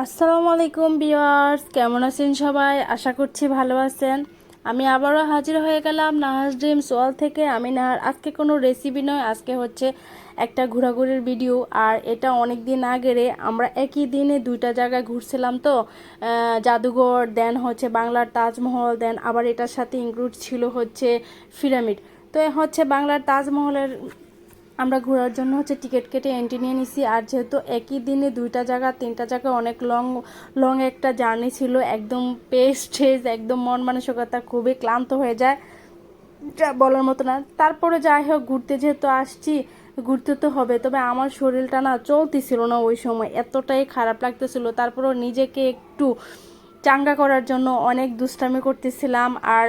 আসসালামু আলাইকুম বিয়ার্স কেমন আছেন সবাই? আশা করছি ভালো আছেন। আমি আবারও হাজির হয়ে গেলাম নাহাজ ড্রিমস ওয়াল থেকে। আমি নাহার, আজকে কোনো রেসিপি নয়, আজকে হচ্ছে একটা ঘোরাঘুরির ভিডিও আর এটা অনেক দিন আগেরে আমরা একই দিনে দুইটা জায়গায় ঘুরছিলাম তো। জাদুঘর দেন হচ্ছে বাংলার তাজমহল দেন আবার এটার সাথে ইনক্লুড ছিল হচ্ছে পিরামিড তো হচ্ছে বাংলার তাজমহলের আমরা ঘোরার জন্য হচ্ছে টিকিট কেটে এন্ট্রি নিয়ে নিছি। আর যেহেতু একই দিনে দুইটা জায়গা, তিনটা জায়গা অনেক লং লং একটা জার্নি ছিল, একদম পেস্ট ঠেস একদম মন মানসিকতা খুবই ক্লান্ত হয়ে যায়, যা বলার মতো না। তারপরে যাই হোক, ঘুরতে যেহেতু আসছি, ঘুরতে তো হবে, তবে আমার শরীরটা না চলতেছিল না ওই সময়, এতটাই খারাপ লাগতেছিল। তারপরও নিজেকে একটু চাঙ্গা করার জন্য অনেক দুষ্টামি করতেছিলাম আর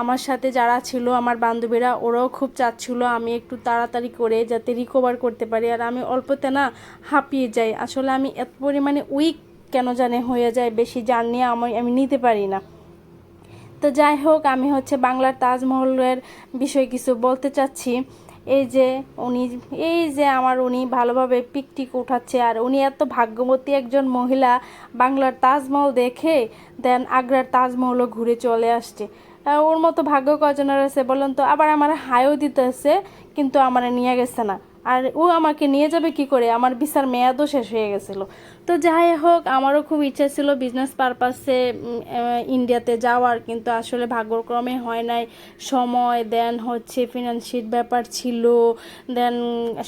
আমার সাথে যারা ছিল আমার বান্ধবীরা, ওরাও খুব চাচ্ছিল আমি একটু তাড়াতাড়ি করে যাতে রিকভার করতে পারি আর আমি অল্পতে না হাঁপিয়ে যাই। আসলে আমি এত পরিমাণে উইক কেন জানে হয়ে যায় বেশি জার্নি আমি আমি নিতে পারি না। তো যাই হোক, আমি হচ্ছে বাংলার তাজমহলের বিষয়ে কিছু বলতে চাচ্ছি। এই যে উনি, এই যে আমার উনি ভালোভাবে পিকটিক উঠাচ্ছে আর উনি এত ভাগ্যবতী একজন মহিলা বাংলার তাজমহল দেখে, দেন আগ্রার তাজমহলও ঘুরে চলে আসছে। ওর মতো ভাগ্য কজনের আছে বলেন তো? আবার আমার হাইও দিতেছে, কিন্তু আমার নিয়ে গেছে না। আর ও আমাকে নিয়ে যাবে কি করে? আমার ভিসার মেয়াদও শেষ হয়ে গেছিল। তো যাই হোক, আমারও খুব ইচ্ছা ছিল বিজনেস পারপাসে ইন্ডিয়াতে যাওয়ার, কিন্তু আসলে ভাগ্যক্রমে হয় নাই। সময় দেন হচ্ছে ফিনান্সিয়াল ব্যাপার ছিল। দেন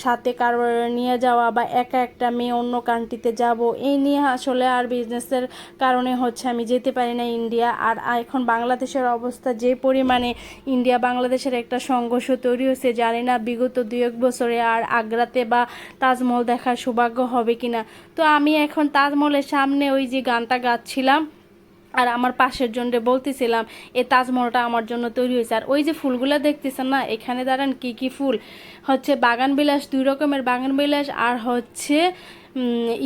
সাথে কারও নিয়ে যাওয়া বা একা একটা মেয়ে অন্য কান্ট্রিতে যাব, এই নিয়ে আসলে আর বিজনেসের কারণে হচ্ছে আমি যেতে পারি না ইন্ডিয়া আর এখন বাংলাদেশের অবস্থা যে পরিমাণে ইন্ডিয়া বাংলাদেশের একটা সংঘর্ষ তৈরি হয়েছে, জানি না, বিগত দুই এক বছরে আর আগ্রাতে বা তাজমহল দেখার সৌভাগ্য হবে কিনা। তো আমি এখন তাজমহলের সামনে ওই যে গানটা গাচ্ছিলাম আর আমার পাশের জনরে বলতেছিলাম, এ তাজমহলটা আমার জন্য তৈরি হয়েছে। আর ওই যে ফুলগুলো দেখতেছেন না, এখানে দাঁড়ান কি কি ফুল? হচ্ছে বাগান বিলাস, দুই রকমের বাগান বিলাস আর হচ্ছে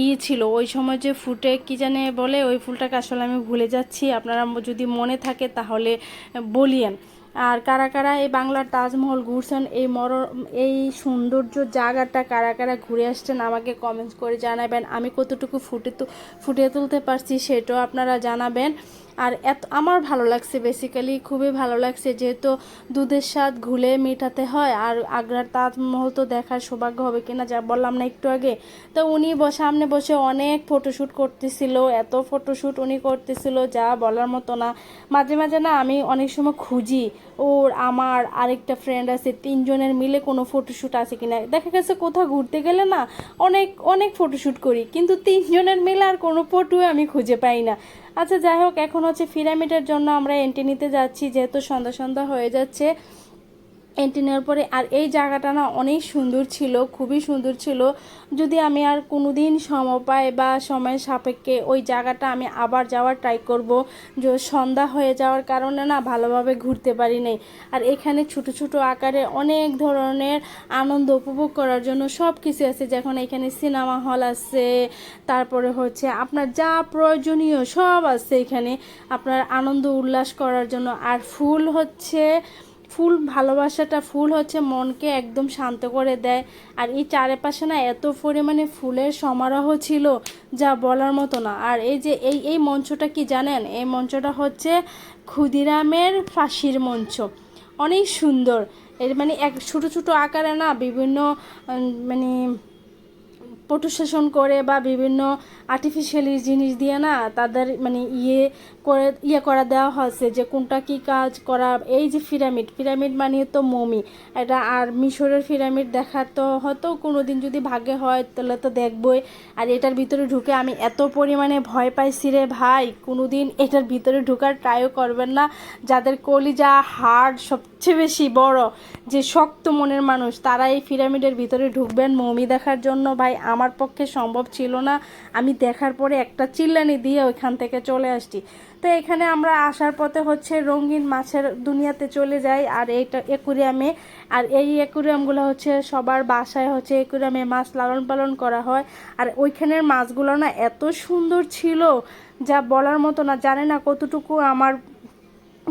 ই ছিল। ওই সময় যে ফুটে কি জানে বলে, ওই ফুলটাকে আসলে আমি ভুলে যাচ্ছি। আপনারা যদি মনে থাকে তাহলে বলিয়েন। আর কারা কারা এই বাংলার তাজমহল ঘুরছেন, এই মর, এই সৌন্দর্য জায়গাটা কারা কারা ঘুরে আসছেন আমাকে কমেন্টস করে জানাবেন। আমি কতটুকু ফুটে তু, ফুটিয়ে তুলতে পারছি সেটাও আপনারা জানাবেন। আর এত, আমার ভালো লাগছে বেসিক্যালি খুবই ভালো লাগছে যেহেতু দুধের স্বাদ ঘুলে মেটাতে হয় আর আগ্রার তাজমহল তো দেখার সৌভাগ্য হবে কিনা যা বললাম না একটু আগে। তো উনি সামনে বসে অনেক ফটোশ্যুট করতেছিল, এত ফটোশ্যুট উনি করতেছিল যা বলার মতো না। মাঝে মাঝে না আমি অনেক সময় খুঁজি, ওর, আমার আরেকটা ফ্রেন্ড আছে, তিনজনের মিলে কোনো ফটোশ্যুট আছে কিনা। দেখা গেছে কোথাও ঘুরতে গেলে না অনেক অনেক ফটোশ্যুট করি, কিন্তু তিনজনের মিলে আর কোনো ফটো আমি খুঁজে পাই না। আচ্ছা যাই হোক, এখন হচ্ছে পিরামিডের জন্য আমরা এন্ট্রি নিতে যাচ্ছি যেহেতু সন্ধ্যা সন্ধ্যা হয়ে যাচ্ছে। এন্ট্রি নেওয়ার পরে আর এই জায়গাটা না অনেক সুন্দর ছিল, খুবই সুন্দর ছিল। যদি আমি আর কোনো দিন সময় পাই বা সময়ের সাপেক্ষে ওই জায়গাটা আমি আবার যাওয়ার ট্রাই করব, যে সন্ধ্যা হয়ে যাওয়ার কারণে না ভালোভাবে ঘুরতে পারি নাই। আর এখানে ছোট ছোট আকারে অনেক ধরনের আনন্দ উপভোগ করার জন্য সব কিছু আছে যখন এখানে সিনেমা হল আছে, তারপরে হচ্ছে আপনার যা প্রয়োজনীয় সব আছে এখানে। আপনার আনন্দ উল্লাস করার জন্য আর ফুল হচ্ছে ফুল ভালোবাসাটা, ফুল হচ্ছে মনকে একদম শান্ত করে দেয়। আর এই চারিপাশে না এত পরিমাণে ফুলের সমারোহ ছিল যা বলার মতো না। আর এই যে এই এই মঞ্চটা কি জানেন? এই মঞ্চটা হচ্ছে ক্ষুদিরামের ফাঁসির মঞ্চ। অনেক সুন্দর। এর মানে এক ছোটো ছোটো আকারে না বিভিন্ন মানে প্রটোসেশন করে বা বিভিন্ন আর্টিফিশিয়ালি জিনিস দিয়ে না তাদের মানে ইয়ে করে ইয়ে করা দেওয়া হয়েছে যে কোনটা কি কাজ করা, এই যে পিরামিড পিরামিড মানে তো মমি। এটা আর মিশরের পিরামিড দেখার তো হয়তো কোনো দিন যদি ভাগ্যে হয় তাহলে তো দেখবই। আর এটার ভিতরে ঢুকে আমি এত পরিমাণে ভয় পাইছি রে ভাই কোনো দিন এটার ভিতরে ঢুকার ট্রাইও করবেন না। যাদের কলিজা হার্ট সবচেয়ে বেশি বড় যে শক্ত মনের মানুষ, তারা এই পিরামিডের ভিতরে ঢুকবেন মমি দেখার জন্য। ভাই, আমার পক্ষে সম্ভব ছিল না। আমি দেখার পরে একটা চিল্লানি দিয়ে ওইখান থেকে চলে আসছি। তো এখানে আমরা আসার পথে হচ্ছে রঙিন মাছের দুনিয়াতে চলে যাই, আর এইটা একুরিয়ামে। আর এই একুরিয়ামগুলো হচ্ছে সবার বাসায় হচ্ছে একুরিয়ামে মাছ লালন পালন করা হয়। আর ওইখানের মাছগুলো না এত সুন্দর ছিল যা বলার মতো না। জানে না কতটুকু আমার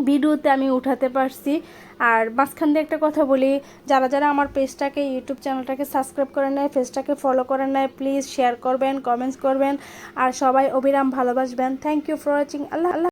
ভিডিওতে আমি উঠাতে পারছি। আর মাঝখান দিয়ে একটা কথা বলি, যারা যারা আমার পেজটাকে ইউটিউব চ্যানেলটাকে সাবস্ক্রাইব করে নেয় পেজটাকে ফলো করে নেয় প্লিজ শেয়ার করবেন কমেন্টস করবেন, আর সবাই অবিরাম ভালোবাসবেন। Thank you for watching Allah Allah